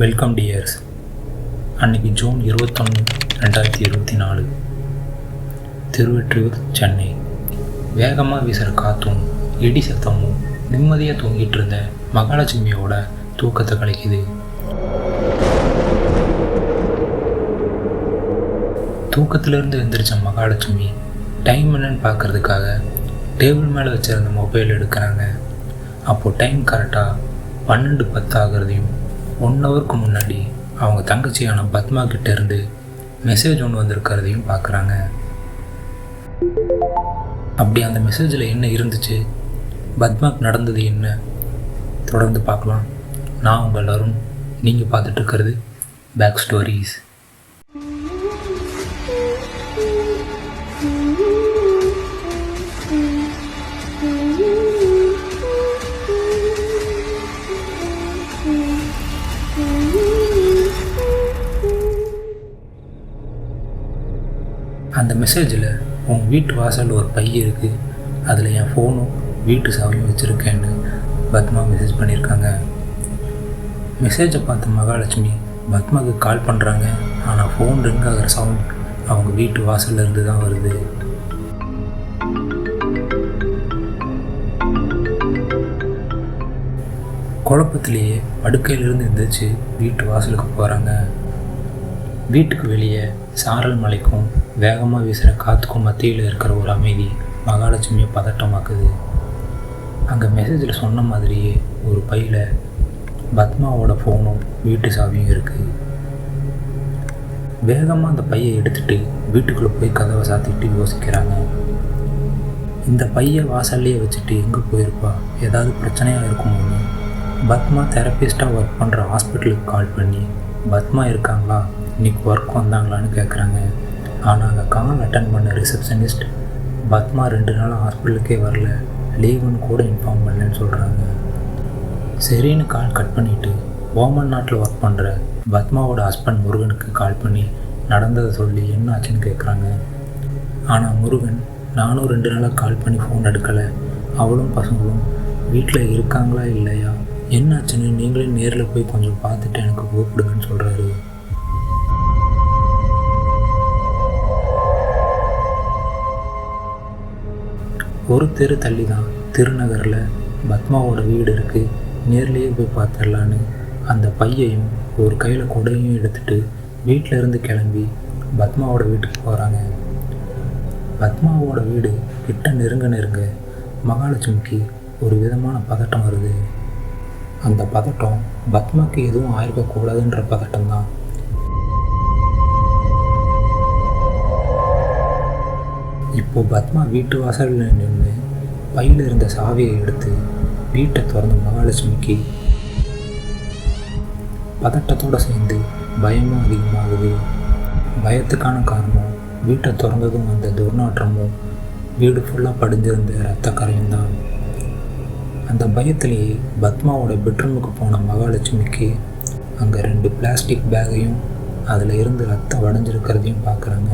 Welcome tears அன்னைக்கு June இருபத்தொன்று ரெண்டாயிரத்தி இருபத்தி நாலு. திருவெற்றியூர் சென்னை. வேகமாக வீசுகிற காற்றும் இடி சத்தமும் நிம்மதியாக தூங்கிட்டு இருந்த மகாலட்சுமியோட தூக்கத்தை கலைக்குது. தூக்கத்திலிருந்து எந்திரிச்ச மகாலட்சுமி டைம் என்னன்னு பார்க்குறதுக்காக டேபிள் மேலே வச்சிருந்த மொபைல் எடுக்கிறாங்க. அப்போது டைம் கரெக்டாக பன்னெண்டு பத்து ஆகிறதையும் ஒன் ஹவருக்கு முன்னாடி அவங்க தங்கச்சியான பத்மா கிட்ட இருந்து மெசேஜ் ஒன்று வந்திருக்கிறதையும் பார்க்குறாங்க அப்படி அந்த மெசேஜில் என்ன இருந்துச்சு? பத்மாக்கு நடந்தது என்ன? தொடர்ந்து பார்க்கலாம். நான் உங்கள் அருண். நீங்கள் பார்த்துட்டு இருக்கிறது பேக் ஸ்டோரிஸ் மெசேஜில் உன் வீட்டு வாசலில் ஒரு பை இருக்குது அதில் என் ஃபோனும் வீட்டு சாவியும் வச்சுருக்கேன்னு பத்மா மெசேஜ் பண்ணியிருக்காங்க மெசேஜை பார்த்த மகாலட்சுமி பத்மாவுக்கு கால் பண்ணுறாங்க ஆனால் ஃபோன் ரிங் ஆகிற சவுண்ட் அவங்க வீட்டு வாசலில் இருந்து தான் வருது. குழப்பத்திலேயே படுக்கையிலிருந்து எந்திரிச்சு வீட்டு வாசலுக்கு போகிறாங்க வீட்டுக்கு வெளியே சாரல் மலைக்கும் வேகமாக வீசுகிற காற்றுக்கும் மத்தியில் இருக்கிற ஒரு அமைதி மகாலட்சுமியை பதட்டமாக்குது. அங்கே மெசேஜில் சொன்ன மாதிரியே ஒரு பையில் பத்மாவோட ஃபோனும் வீட்டு சாவியும் இருக்குது வேகமாக அந்த பையை எடுத்துட்டு வீட்டுக்குள்ளே போய் கதவை சாத்திட்டு யோசிக்கிறாங்க. இந்த பையை வாசல்லையே வச்சுட்டு எங்கே போயிருப்பா? ஏதாவது பிரச்சனையாக இருக்குமோன்னு பத்மா தெரபிஸ்ட்டாக ஒர்க் பண்ணுற ஹாஸ்பிட்டலுக்கு கால் பண்ணி பத்மா இருக்காங்களா? இன்னைக்கு ஒர்க் வந்தாங்களான்னு கேட்குறாங்க ஆனால் அங்கே கால் அட்டன் பண்ண ரிசப்ஷனிஸ்ட் பத்மா ரெண்டு நாள் ஹாஸ்பிட்டலுக்கே வரல. லீவுன்னு கூட இன்ஃபார்ம் பண்ணலன்னு சொல்கிறாங்க சரின்னு கால் கட் பண்ணிவிட்டு ஓமன் நாட்டில் ஒர்க் பண்ணுற பத்மாவோட ஹஸ்பண்ட் முருகனுக்கு கால் பண்ணி நடந்ததை சொல்லி என்ன ஆச்சுன்னு கேட்குறாங்க ஆனால் முருகன் நானும் ரெண்டு நாளாக கால் பண்ணி ஃபோன் எடுக்கலை. அவளும் பசங்களும் வீட்டில் இருக்காங்களா இல்லையா? என்னாச்சுன்னு நீங்களே நேரில் போய் கொஞ்சம் பார்த்துட்டு எனக்கு கூப்பிடுங்கன்னு சொல்கிறாரு ஒரு தெரு தள்ளி தான் திருநகரில் பத்மாவோட வீடு இருக்குது நேர்லேயே போய் பார்த்துடலான்னு அந்த பையையும் ஒரு கையில் கொடையும் எடுத்துட்டு வீட்டில் இருந்து கிளம்பி பத்மாவோட வீட்டுக்கு போகிறாங்க பத்மாவோட வீடு கிட்ட நெருங்க நெருங்க மகாலட்சுமிக்கு ஒரு விதமான பதட்டம் வருது. அந்த பதட்டம் பத்மாக்கு எதுவும் ஆயிருக்கக்கூடாதுன்ற பதட்டம் தான் இப்போது பத்மா வீட்டு வாசலில் நின்று பையில் இருந்த சாவியை எடுத்து வீட்டை திறந்த மகாலட்சுமிக்கு பதட்டத்தோடு சேர்ந்து பயமும் அதிகமாகுது. பயத்துக்கான காரணம் வீட்டை திறந்ததும் அந்த துர்நாற்றமும் வீடு ஃபுல்லாக படிஞ்சிருந்த ரத்தக்கரையும் தான். அந்த பயத்திலேயே பத்மாவோட பெட்ரூமுக்கு போன மகாலட்சுமிக்கு அங்கே ரெண்டு பிளாஸ்டிக் பேக்கையும் அதில் இருந்து ரத்தம் வடைஞ்சிருக்கிறதையும் பார்க்குறாங்க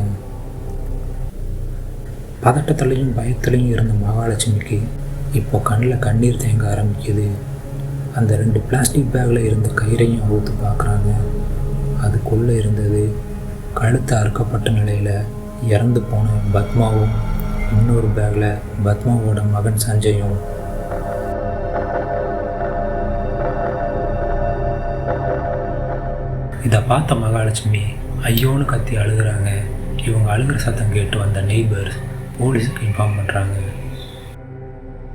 பதட்டத்துலேயும் பயத்துலேயும் இருந்த மகாலட்சுமிக்கு இப்போ கண்ணில் கண்ணீர் தேங்க ஆரம்பிக்குது. அந்த ரெண்டு பிளாஸ்டிக் பேக்கில் இருந்த கயிறையும் அவுத்து பார்க்குறாங்க அதுக்குள்ளே இருந்தது கழுத்து அறுக்கப்பட்ட நிலையில் இறந்து போன பத்மாவும் இன்னொரு பேக்கில் பத்மாவோட மகன் சஞ்சயும். இதை பார்த்த மகாலட்சுமி ஐயோன்னு கத்தி அழுகுறாங்க. இவங்க அழுகிற சத்தம் கேட்டு வந்த நெய்பர்ஸ் போலீஸுக்கு இன்ஃபார்ம் பண்ணுறாங்க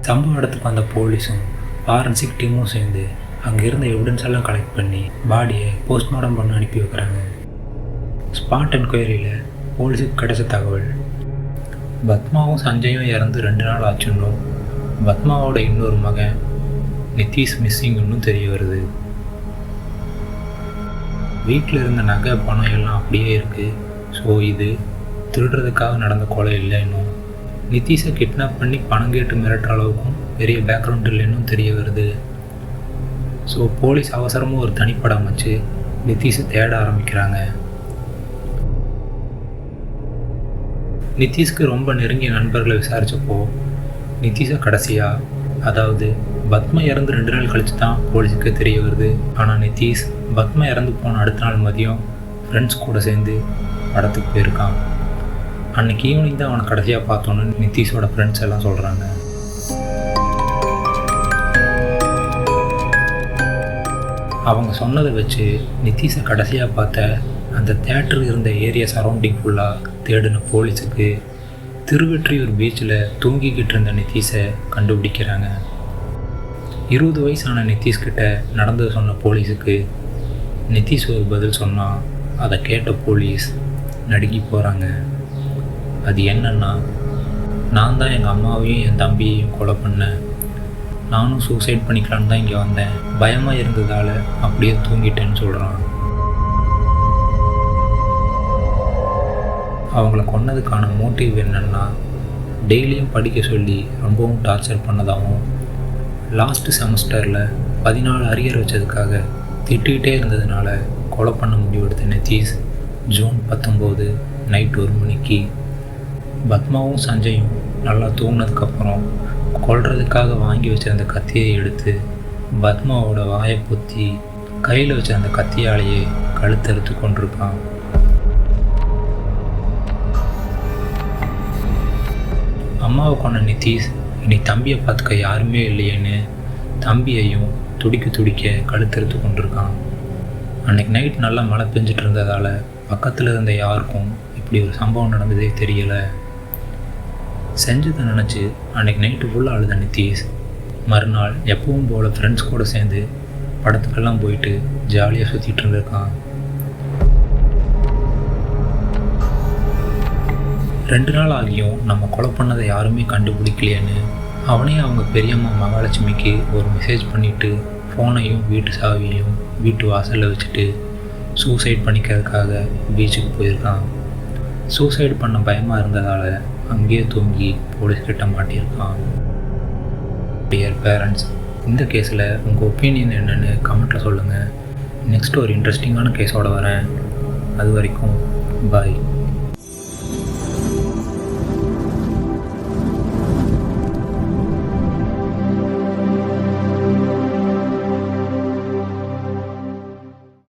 சம்பவ இடத்துக்கு வந்த போலீஸும் ஃபாரன்சிக் டீமும் சேர்ந்து அங்கே இருந்த எவிடன்ஸ் எல்லாம் கலெக்ட் பண்ணி பாடியை போஸ்ட்மார்ட்டம் பண்ண அனுப்பி வைக்கிறாங்க. ஸ்பாட் என்கொயரியில் போலீஸுக்கு கிடைச்ச தகவல் பத்மாவும் சஞ்சயும் இறந்து ரெண்டு நாள் ஆச்சுன்னும் பத்மாவோட இன்னொரு மகன் நிதிஷ் மிஸ்ஸிங்னு தெரிய வருது. வீட்டில் இருந்த நகை பணம் எல்லாம் அப்படியே இருக்குது ஸோ இது திருடுறதுக்காக நடந்த கொலை இல்லை இன்னும் நிதிஷை கிட்னாப் பண்ணி பணம் கேட்டு மிரட்டுற அளவுக்கும் பெரிய பேக்ரவுண்ட் இல்லைன்னு தெரிய வருது. ஸோ போலீஸ் அவசரமாக ஒரு தனிப்படம் வச்சு நிதிஷை தேட ஆரம்பிக்கிறாங்க. நிதிஷ்க்கு ரொம்ப நெருங்கிய நண்பர்களை விசாரித்தப்போ நிதிஷை கடைசியாக அதாவது பத்மா இறந்து ரெண்டு நாள் கழிச்சு தான் போலீஸுக்கு தெரிய வருது. ஆனால் நிதிஷ் பத்மா இறந்து போன அடுத்த நாள் மதியம் ஃப்ரெண்ட்ஸ் கூட சேர்ந்து படத்துக்கு போயிருக்கான். அன்னைக்கு ஈவினிங் தான் அவனை கடைசியாக பார்த்தோன்னு நிதிஷோட ஃப்ரெண்ட்ஸ் எல்லாம் சொல்கிறாங்க அவங்க சொன்னதை வச்சு நிதிஷை கடைசியாக பார்த்த அந்த தேட்டர் இருந்த ஏரியா சரௌண்டிங் ஃபுல்லாக தேடின போலீஸுக்கு திருவெற்றியூர் பீச்சில் தூங்கிக்கிட்டு இருந்த நிதிஷை கண்டுபிடிக்கிறாங்க. இருபது வயசான நிதிஷ்கிட்ட நடந்தது சொன்ன போலீஸுக்கு நிதிஷ் ஒரு பதில் சொன்னால் அதை கேட்ட போலீஸ் நடுங்கி போகிறாங்க அது என்னன்னா நான் தான் எங்கள் அம்மாவையும் என் தம்பியையும் கொலை பண்ணேன். நானும் சூசைட் பண்ணிக்கலான்னு தான் இங்கே வந்தேன். பயமாக இருந்ததால் அப்படியே தூங்கிட்டேன்னு சொல்கிறான் அவங்கள கொன்னதுக்கான மோட்டிவ் என்னென்னா டெய்லியும் படிக்க சொல்லி ரொம்பவும் டார்ச்சர் பண்ணதாகவும் லாஸ்ட்டு செமஸ்டரில் பதினாலு அரியர் வச்சதுக்காக திட்டிகிட்டே இருந்ததுனால கொலை பண்ண முடிவெடுத்த நெத்தீஸ் ஜூன் பத்தொம்போது நைட் ஒரு மணிக்கு. பத்மாவும் சஞ்சயும் நல்லா தூங்கினதுக்கப்புறம் கொல்றதுக்காக வாங்கி வச்சிருந்த கத்தியை எடுத்து பத்மாவோட வாயை பொத்தி கையில் வச்ச அந்த கத்தியாலேயே கழுத்தறுத்து கொண்டிருப்பான். அம்மாவை கொண்ட நிதிஷ் இனி தம்பியை பார்த்துக்க யாருமே இல்லையேன்னு தம்பியையும் துடிக்க துடிக்க கழுத்தறுத்து கொண்டிருக்கான். அன்னைக்கு நைட் நல்லா மழை பெஞ்சிட்டு இருந்ததால் பக்கத்தில் இருந்த யாருக்கும் இப்படி ஒரு சம்பவம் நடந்ததே தெரியலை. செஞ்சதை நினச்சி அன்னைக்கு நைட்டு ஃபுல்லாக அழுத நிதிஷ் மறுநாள் எப்பவும் போல் ஃப்ரெண்ட்ஸ் கூட சேர்ந்து படத்துக்கெல்லாம் போயிட்டு ஜாலியாக சுற்றிட்டு இருந்திருக்கான். ரெண்டு நாள் ஆகியும் நம்ம கொலை பண்ணதை யாருமே கண்டுபிடிக்கலையேன்னு அவனே அவங்க பெரியம்மா மகாலட்சுமிக்கு ஒரு மெசேஜ் பண்ணிவிட்டு ஃபோனையும் வீட்டு சாவியையும் வீட்டு வாசலில் வச்சுட்டு சூசைட் பண்ணிக்கிறதுக்காக பீச்சுக்கு போயிருக்கான். சூசைட் பண்ண பயமாக இருந்ததால் அங்கேயே தூங்கி போலீஸ்கிட்ட மாட்டியிருக்கான். டியர் பேரண்ட்ஸ் இந்த கேஸில் உங்கள் ஒப்பீனியன் என்னென்னு கமெண்ட்டில் சொல்லுங்கள் நெக்ஸ்ட் ஒரு இன்ட்ரெஸ்டிங்கான கேஸோடு வரேன். அது வரைக்கும் பாய்